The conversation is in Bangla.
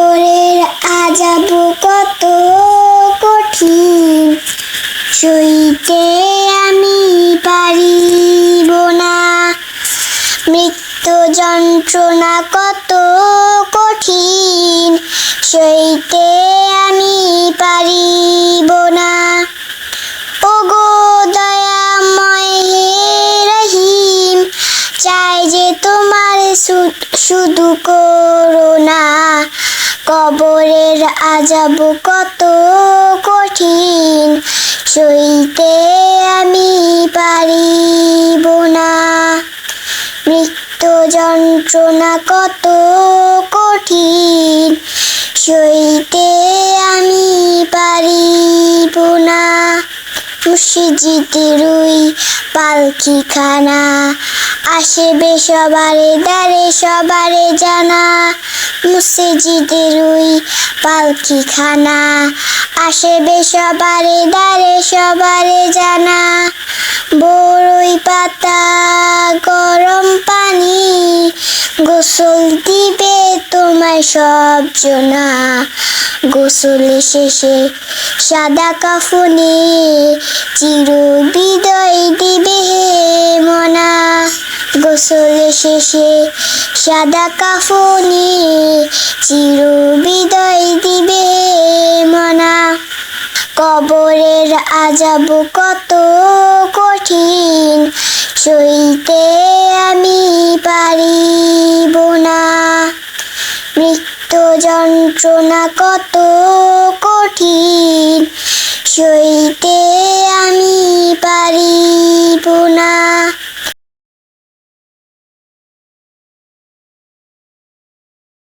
ওরের আজাব কত কঠিন। সইতে আমি পারিব না। মৃত্যু যন্ত্রণা কত কঠিন। সইতে আমি পারিব না। ওগো দয়াময় চাই যে তোমার শুধু করোনা কবরের আজাব কত কঠিন সইতে আমি পারিব না। মৃত্যু যন্ত্রণা কত কঠিন মুর্শিদিদের ওই পালকি খানা আসবে সবারে দারে সবারে জানা মুর্শিদিদের ওই পালকি খানা আসবে সবারে দারে সবারে জানা বড়ই পাতা গরম পানি, গোসল দিবে তোমায় সব জনা। গোসল শেষে সাদা কাফনে চির বিদয় দিবে মনা। গোসল শেষে সাদা কাফনে চির বিদয় দিবে মনা। কবরের আজাব কত কঠিন, সইতে আমি পারিব না। মৃত্যু যন্ত্রণা কত কঠিন, সইতে